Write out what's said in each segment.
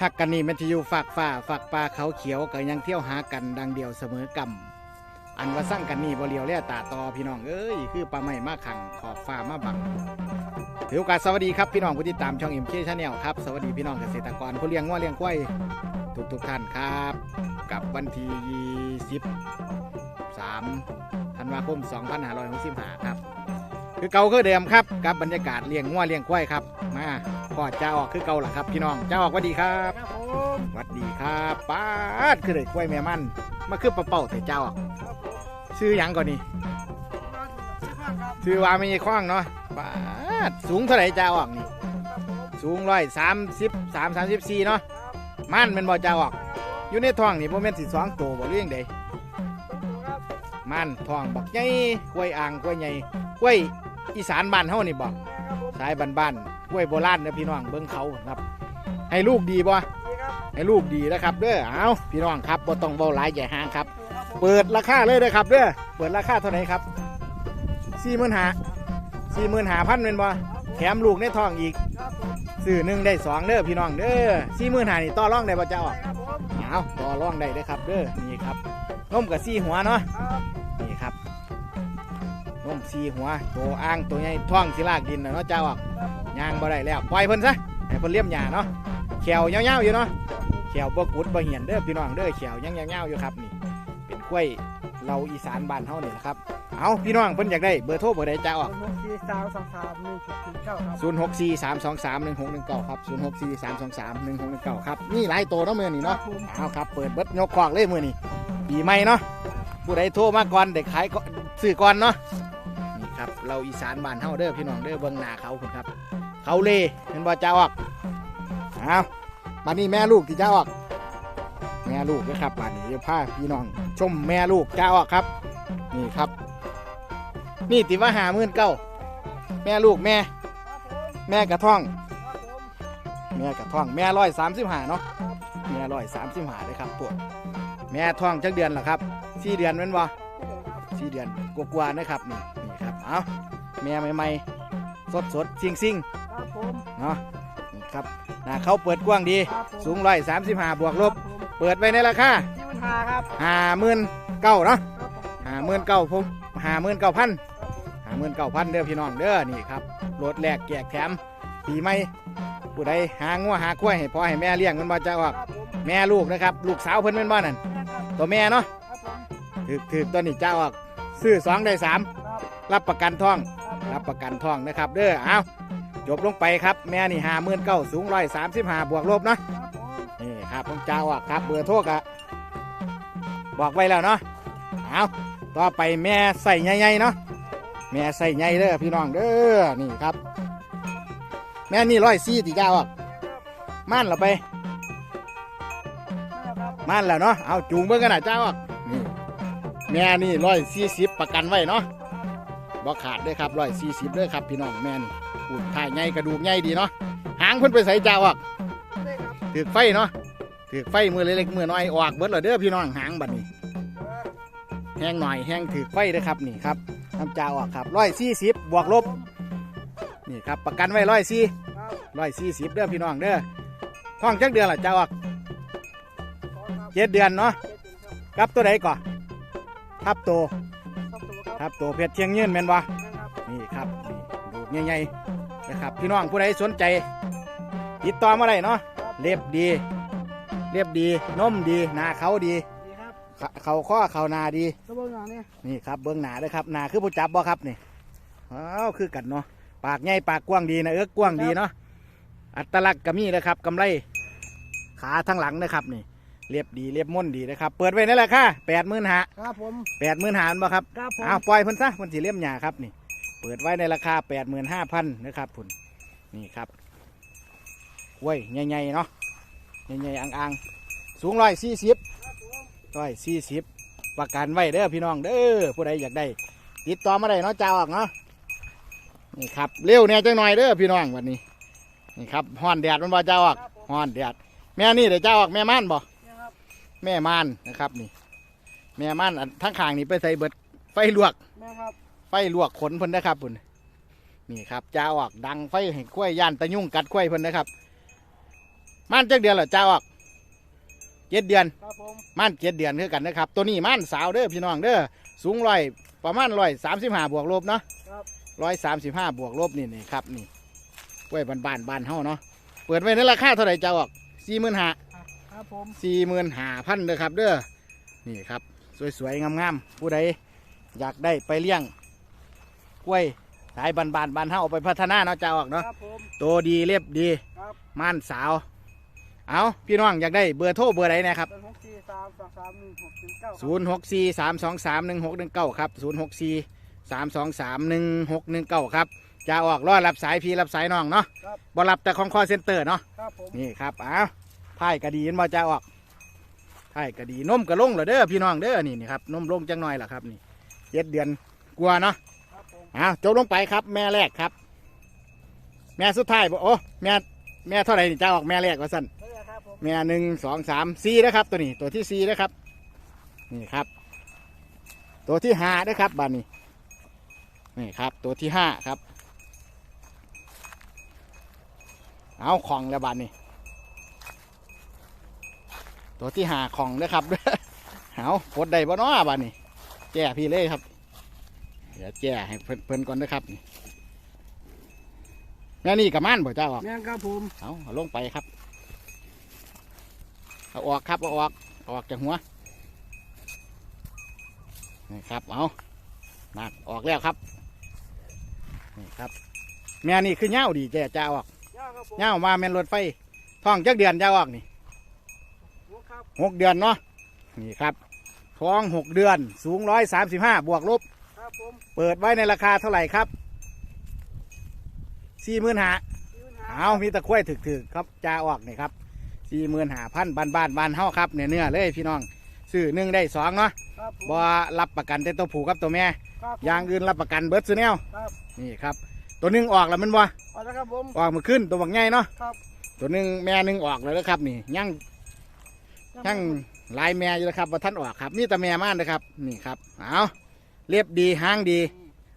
หักกันนี่แมันจะอยู่ฝากฟ้าฝากปลาเขาเขียวก็ยังเที่ยวหากันดังเดียวเสมอกำอันว่าสร้างกันนี่บ่เลียวแล่ตาตอพี่น้องเอ้ยคือปลาไม่มาขังขอบฟ้ามาบังถือโอกาสสวัสดีครับพี่น้องผู้ติดตามช่องเอ็มเคชาแนลครับสวัสดีพี่น้องเกษตรกรผู้เลี้ยงง้อเลี้ยงควายทุกทุกท่านครับ กับวันที่23ธันวาคม2565ครับ คือเก่าคือเดิมครับกับบรรยากาศเลี้ยงง้อเลี้ยงควายครับ มาพอเจ้าออกคือเก่าล่ะครับ พี่น้องเจ้าออกสวัสดีครับครับผมสวัสดีครับป้าดคือเลยกล้วยแม่มันมาคือปลาเป่าแต่เจ้าออกครับผมชื่อหยังก่อนนี่มาชื่อข้างครับชื่อว่าไม่ใช่คว้างเนาะป้าดสูงเท่าไหร่เจ้าออกนี่ครับผมสูงร้อยสามสิบสามสามสิบสี่เนาะมันเป็นบ่เจ้าออก อยู่ในท้องนี่โมเมนต์สิสองตัวบ่เรื่องใดครับมันท้องบักใหญ่กล้วยอ่างกล้วยใหญ่กล้วย อีสานบ้านเฮานี่บ่ครับผมสายบ้านๆกล้วยโบราณเด้อพี่น้องเบิ่งเขาครับ ให้ลูกดีบ่นี่ครับให้ลูกดีนะครับเด้อเอาพี่น้องครับบ่ต้องเบาหลายใหญ่ห้างครับครับผมเปิดราคาเลยนะครับเด้อเปิดราคาเท่าไหร่ครับสี่หมื่นหาสี่หมื่นหาพันเป็นบ่แถมลูกในท้องอีกครับผมซื้อหนึ่งได้สองเด้อพี่น้องเด้อสี่หมื่นหานี่ต่อรองได้บ่เจ้าอะครับผมเอาต่อรองได้เด้อครับเด้อนี่ครับนมกับสี่หัวเนาะครับนี่ครับ นมสี่หัวตัวอ่างตัวใหญ่ท้องสิลากดินน่ะเนาะเจ้าอะครับผมย่างบ่ได้แล้วปล่อยเพิ่นซะให้เพิ่นเลี้ยมหญ้าเนาะแขวยาวๆอยู่เนาะเขียวบ่กุดบ่เหียนเด้อพี่น้องเด้อเขียวยังยาวๆอยู่ครับนี่ เป็นกล้วยเราอีสานบ้านเฮานี่แหละครับเอาพี่น้องเพิ่นอยากได้เบอร์โทรเบอร์ใดจ้าออกหกสี่สามสองสามหนึ่งเจ็ดสี่เก้าครับ0 6 4 3 2 3 1 6 1 9ครับ0 6 4 3 2 3 1 6 1 9ครับนี่หลายตัวเนาะมื้อนี้ครัเนาะบผมเอาครับเปิดเบิดยกควักเลยมื้อนี้ปีใหม่เนาะผู้ใดโทรมาก่อนเด็กขายก่อนซื้อก่อนเนาะนี่ ครับเราอีสานบ้านเฮาเด้อพี่น้องเด้อเบิ่งหน้าเขาพุ่นครับ เขาเลเห็นบ่จ้าออกเอาบัดนี้แม่ลูกที่จ้าออก แม่ลูกนะครับป่านนี้จะพาพี่น้อง ชมแม่ลูกเจ้าออกครับ นี่ครับ นี่ติว่าหามื่นเก้าแม่ลูกแม่ แม่กระท่อง แม่กระท่อง แม่ร้อยสามสิบห้าเนาะแม่ร้อยสามสิบห้าเลยครับปวดแม่ท้องจักเดือนหรอครับสี่เดือนแม่นบ่สี่เดือนกว่าๆนะครับนี่ เอาแม่ใหม่ๆ สดสดๆซิงซิงครับผมๆเนาะนี่ครับหน้าเขาเปิดกว้างดีครับผมสูงร้อยสามสิบห้าบวกลบครับผมเปิดไว้ในราคาที่ปัญหาครับห้าหมื่นเก้าเนาะครับผมห้าหมื่นเก้าผมห้าหมื่นเก้าพันห้าหมื่นเก้าพันเด้อพี่น้องเด้อนี่ครับรถแรกแจกแถมปีใหม่ผู้ใดหางัวหากล้วยให้พ่อให้แม่เลี้ยงมันมาจะออก ครับผมแม่ลูกนะครับ ลูกสาวเพิ่นเป็นบ้านั่นนะครับตัวแม่เนาะครับผมถือถือตัวนี้เจ้าออก ซื้อสองได้สาม ค รับประกันท่อง รับประกันท่องนะครับเด้อเอาจบลงไปครับแม่นี่ห้าหมื่นเก้าสูงร้อยสามสิบห้าบวกลบเนาะนี่ครับผมเจ้าออกครับเบอร์โทรกะบอกไว้แล้วเนาะเอาต่อไปแม่ใส่ใหญ่ๆเนาะแม่ใส่ใหญ่เด้อพี่น้องเด้อนี่ครับ แม่นี่ร้อยสี่ตีเจ้าออกม่านเราไปมาครับม่านแล้วเนาะเอาจูงเบิ่งกันนะเจ้าออกนี่แม่นี่ร้อยสี่สิบประกันไว้เนาะ บ่ขาดด้อครับร้อยสี่สิบด้อครับพี่น้องแม่นี่อูดถ่ายใหญ่กระดูกใหญ่ดีเนาะหางเพิ่นไปใส่เจ้าออกถือไฟเนาะถือไฟมือเล็กๆมือน้อยออกเบิดเลยเด้อพี่น้องหางบัดนี้แห้งหน่อยแห้งถือไฟเด้อครับนี่ครับน้ำจ่าออกครับร้อยสี่สิบบวกลบนี่ครับประกันไว้ร้อยสี่ร้อยสี่สิบเด้อพี่น้องเด้อท้องจักเดือนละจ่าออกเจ็ดเดือนเนาะครับกับตัวใดก่อนทับโต ครับตัวครับทับโตเพชรเทียงยืนแม่นบ่นะครับนี่ครับนี่ดูกใหญ่ๆนะครับพี่น้องผู้ใดสนใจ ติดต่อมาได้เนาะครับเรียบดี เรียบดีนมดีหน้าเขาดีดีครับเขาเขาข้อเขานาดีตัวเบอร์หลังเนี่ยนี่ครับเบื้องหนาเลยครับหนาคือผู้จับบ่ครับนี่อ้าวคือกันเนาะปากใหญ่ปากกว้างดีนะเอิกกว้างดีเนาะอัตลักษณ์ก็มีนะครับกำไรขาทั้งหลังนะครับนี่ เรียบดีเรียบม่นดีนะครับ เปิดไว้ในราคาแปดหมื่นหาครับผมแปดหมื่นหาบ่ครับครับผมอ้าวปล่อยเพิ่นซะเพิ่นสิเลี่ยมหยาครับนี่ เปิดไว้ในราคาแปดหมื่นห้าพันนะครับพุ่นนี่ครับกล้วยใหญ่ๆเนาะใหญ่ๆอ่างๆ สูงร้อยสี่สิบร้อยสี่สิบประกันไว้เด้อพี่น้องเด้อผู้ใดอยากได้ ติดต่อมาได้เนาะจ้าออกเนาะนี่ครับเร็วเนี่ยจังหน่อยเด้อพี่น้องวันนี้นี่ครับฮ้อนแดดมันบ่จ้าออกครับผมฮ้อนแดดแม่นี่เดี๋ยวจ้าออกแม่ม่านบ่เนี่ยครับ แม่ม่านนะครับนี่ แม่ม่านอันทั้งข้างนี่ไปใส่เบิดไฟลวก แม่ครับไฟลวกขนเพิ่นนะครับพุ่นนี่ครับจ้าออกดังไฟให้กล้วยย่านตะยุ่งกัดกล้วยเพิ่นนะครับ ม่านจักเดือนเหรอจ้าออกเจ็ดเดือน ครับผมม่านเจ็ดเดือนคือกันนะครับ ตัวนี้ม่านสาวเด้อพี่น้องเด้อสูงร้อยประมาณร้อยสามสิบห้าบวกลบเนาะครับร้อยสามสิบห้าบวกลบนี่นี่ครับนี่ไว้บ้านบ้านๆบ้านเฮาเนาะเปิดไว้ในราคาเท่าไหร่จ้าออกสี่หมื่นห้าอะ ครับผมสี่หมื่นห้าพันเด้อครับ เด้อนี่ครับ สวยๆงามๆผู้ใดอยากได้ไปเลี้ยงกล้วยสายบานๆบานเฮาเอาไปพัฒนาเนาะจ้าออกเนาะครับผมโตดีเรียบดีครับม่านสาว เอาพี่น้องอยากได้เบอร์โทรเบอร์ไหนนะครับเป็นหกสี่สามสองสามหนึ่งหกถึงเก้าศูนย์หกสี่สามสองสามหนึ่งหกหนึ่งเก้าครับศูนย์หกสี่สามสองสามหนึ่งหกหนึ่งเก้าครับจะออกรอรับสายพี่รับสายน้องเนาะครับบ่รับแต่ของคอเซ็นเตอร์เนาะครับผมนี่ครับอ้า วไพ่กระดีนบ่จะออกไพ่กระดีนมกระลงเหรอเด้อพี่น้องเด้อนี่นี่ครับนมลงจังหน่อยล่ะครับนี่เจ็ดเดือนกลัวาเนาะครับผมอ้าวจบลงไปครับ แม่แรกครับ แม่สุดท้ายบ่โอ้แม่แม่เท่าไหร่นี่จะออกแม่แรกว่าสั่นได้เลยครับผมแม่หนึ่งสองสามสี่นะครับ ตัวนี้ตัวที่สี่นะครับ นี่ครับ ตัวที่ห้านะครับบานนี้นี่ครับ ตัวที่ห้าครับ เอาของแล้วบานนี้ ตัวที่ห้าของนะครับเอากดได้บ่เนาะบานนี้แจ้พี่เลยครับ เดี๋ยวแจ้ให้เพิ่นเพิ่นก่อนนะครับนี่แม่นี่กับม่านบ่เจ้าออกแม่งครับผมเอาเอาลงไปครับเอาออกครับเอาออกเอาออกจากหัวนี่ครับเอานักออกแล้วครับนี่ครับแม่นี่คือเง่าดีแจ้จะเอาออกย่าครับผมเง่ามาแม่นรถไฟท้องจักเดือนจะเอาออกนี่ หัวครับหกเดือนเนาะนี่ครับท้องหกเดือนสูงร้อยสามสิบห้าบวกลบ ครับผมเปิดไว้ในราคาเท่าไหร่ครับสี่หมื่นหายืนหาเอามีตะกร้วยถึกๆครับจ้าออกนี่ครับสี่หมื่นหาพันบานบานบานเฮาครับเนื้อเนื้อเลยพี่น้องซื้อหนึ่งได้สองเนาะครับผมบ่รับประกันแต่ตัวผูกับตัวแม่ ครับผม อย่างอื่นรับประกันเบิร์ดซื้อแนวครับ นี่ครับ ตัวหนึงออกแล้วมันบ่เอาละครับผม ออกมาขึ้นตัวบักใหญ่เนาะครับ ตัวหนึงแม่หนึงออกแล้วนะครับนี่ยัง ยังหลายแม่อยู่นะครับว่าท่านออกครับมีแต่แม่ม่านนะครับนี่ครับเอาเรียบดีหางดี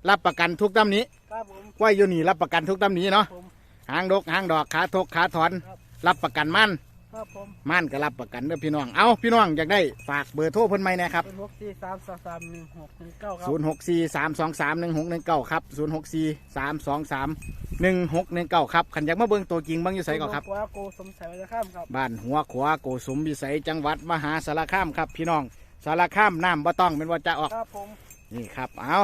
รับประกันทุกตำหนี้ครับผมไว้อยู่นี่รับประกันทุกตำหนี้เนาะผม หางดกหางดอกขาทกขาถอน ครับ รับประกันมั่น ครับผมม่านก็รับประกันเด้อพี่น้อง เอาพี่น้องอยากได้ฝากเบอร์โทรเพิ่นไหมนะครับเป็นหกสี่สามสองสามหนึ่งหกหนึ่งเก้าครับ0 6 4 3 2 3 1 6 1 9ครับ0 6 4 3 2 3 1 6 1 9ครับขันอยากมาเบิ่งตัวจริงเบิ่งอยู่ไสก่อนครับ ว่าโกสมสายเลยครับครับ บ้านหัวขวาโกสุมวิสัยจังหวัดมหาสารคามครับพี่น้อง สารคามน้ำบ่ต้องเป็นว่าจะออก ครับผม นี่ครับ เอา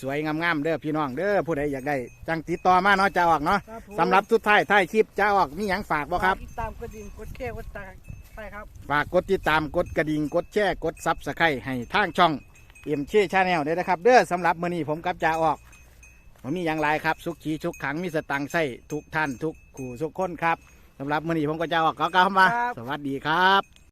สวยๆงามๆเด้อพี่น้องเด้อผู้ใดอยากได้จังติดต่อมาเนาะจะออกเนาะครับผมสำหรับสุดท้ายท้ายคลิปจะออกมีหยังฝากบ่ครับ ติดตามกระดิ่งกดแค่กดตากไปครับ ฝากกดติดตามกดกระดิ่งกดแชร์กดซับสไครต์ให้ทางช่องเอ็มเช่ชาแนลด้วยนะครับ เด้อสำหรับมื้อนี้ผมกับจาออกผมมีอย่างไรครับสุขีชุกขังมีสตังค์ใส่ทุกท่านทุกขู่ทุกคนครับสำหรับมื้อนี้ผมก็จะออกก็กล่าวคำว่าครับ สวัสดีครับ